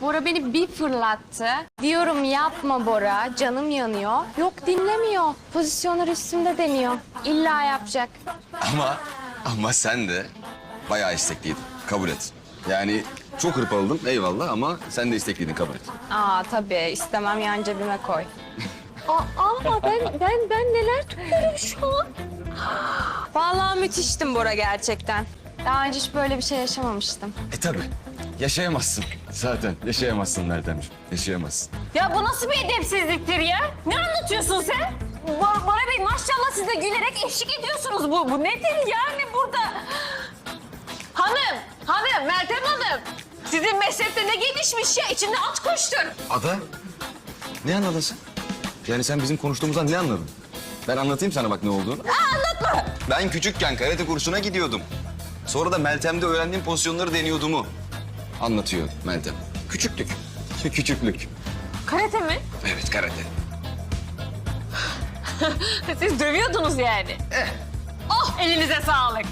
Bora beni bir fırlattı. Diyorum yapma Bora, canım yanıyor. Yok dinlemiyor. Pozisyonlar üstümde deniyor. İlla yapacak. Ama ama sen de bayağı istekliydin. Kabul et. Yani çok hırpaladım eyvallah ama sen de istekliydin kabul et. Aa tabii istemem yan cebime koy. Aa, aa ben ben ben neler tutuyorum şu an. Vallahi müthiştim Bora gerçekten. Daha önce hiç böyle bir şey yaşamamıştım. E tabii. Yaşayamazsın. Zaten yaşayamazsın Meltemciğim. Yaşayamazsın. Ya bu nasıl bir edepsizliktir ya? Ne anlatıyorsun sen? Bora, Bora Bey maşallah siz de gülerek eşlik ediyorsunuz. Bu, bu nedir yani burada? Hanım, hanım, Meltem Hanım. Sizin meslekte ne gelişmiş ya? İçinde at koştur. Ada? Ne anladın sen? Yani sen bizim konuştuğumuzdan ne anladın? Ben anlatayım sana bak ne olduğunu. Anlatma. Ben küçükken karate kursuna gidiyordum. Sonra da Meltem'de öğrendiğim pozisyonları deniyordumu anlatıyor Meltem. Küçüklük. Küçüklük. Karate mi? Evet karate. Siz dövüyordunuz yani. Oh, elinize sağlık.